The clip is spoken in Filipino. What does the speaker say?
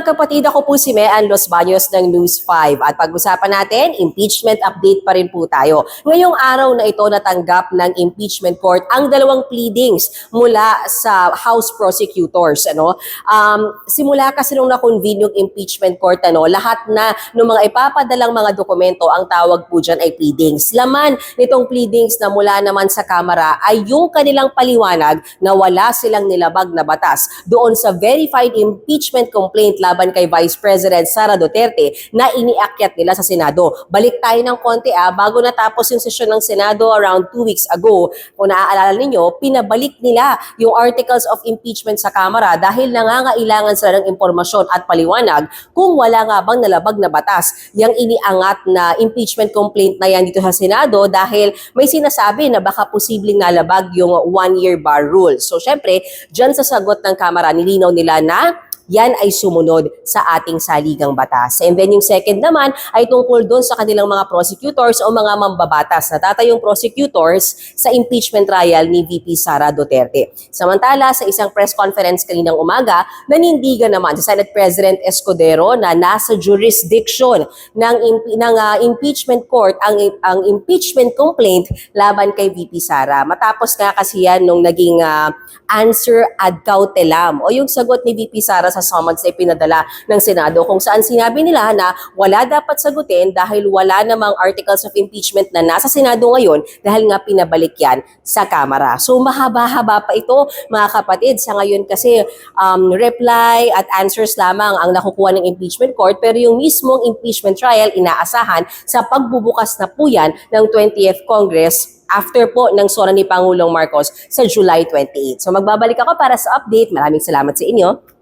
mga kapatid, ako po si Mean Los Baños ng News 5 at pag-usapan natin, impeachment update pa rin po tayo. Ngayong araw na ito natanggap ng impeachment court ang dalawang pleadings mula sa House prosecutors. Ano? Um, simula kasi nung na-convene yung impeachment court, ano, lahat na ng mga ipapadalang mga dokumento, ang tawag po dyan ay pleadings. Laman nitong pleadings na mula naman sa Kamara ay yung kanilang paliwanag na wala silang nilabag na batas doon sa verified impeachment complaint laban kay Vice President Sara Duterte na iniakyat nila sa Senado. Balik tayo ng konti ah, bago natapos yung sesyon ng Senado around two weeks ago, kung naaalala ninyo, pinabalik nila yung articles of impeachment sa Kamara dahil nangangailangan sila ng impormasyon at paliwanag kung wala nga bang nalabag na batas. Yang iniangat na impeachment complaint na yan dito sa Senado dahil may sinasabi na baka posibleng nalabag yung one-year bar rule. So syempre, dyan sa sagot ng Kamara, nilinaw nila na yan ay sumunod sa ating saligang batas. And then yung second naman ay tungkol doon sa kanilang mga prosecutors o mga mambabatas. Natatayong prosecutors sa impeachment trial ni VP Sara Duterte. Samantala, sa isang press conference kaninang umaga, nanindigan naman si Senate President Escudero na nasa jurisdiction ng, ng ah, impeachment court ang, ang impeachment complaint laban kay VP Sara. Matapos nga kasi yan nung naging ah, answer ad cautelam o yung sagot ni VP Sara sa summons na ipinadala ng Senado kung saan sinabi nila na wala dapat sagutin dahil wala namang articles of impeachment na nasa Senado ngayon dahil nga pinabalik yan sa Kamara. So mahaba-haba pa ito mga kapatid. Sa ngayon kasi um, reply at answers lamang ang nakukuha ng impeachment court pero yung mismong impeachment trial inaasahan sa pagbubukas na po yan ng 20th Congress after po ng sora ni Pangulong Marcos sa July 28. So magbabalik ako para sa update. Maraming salamat sa inyo.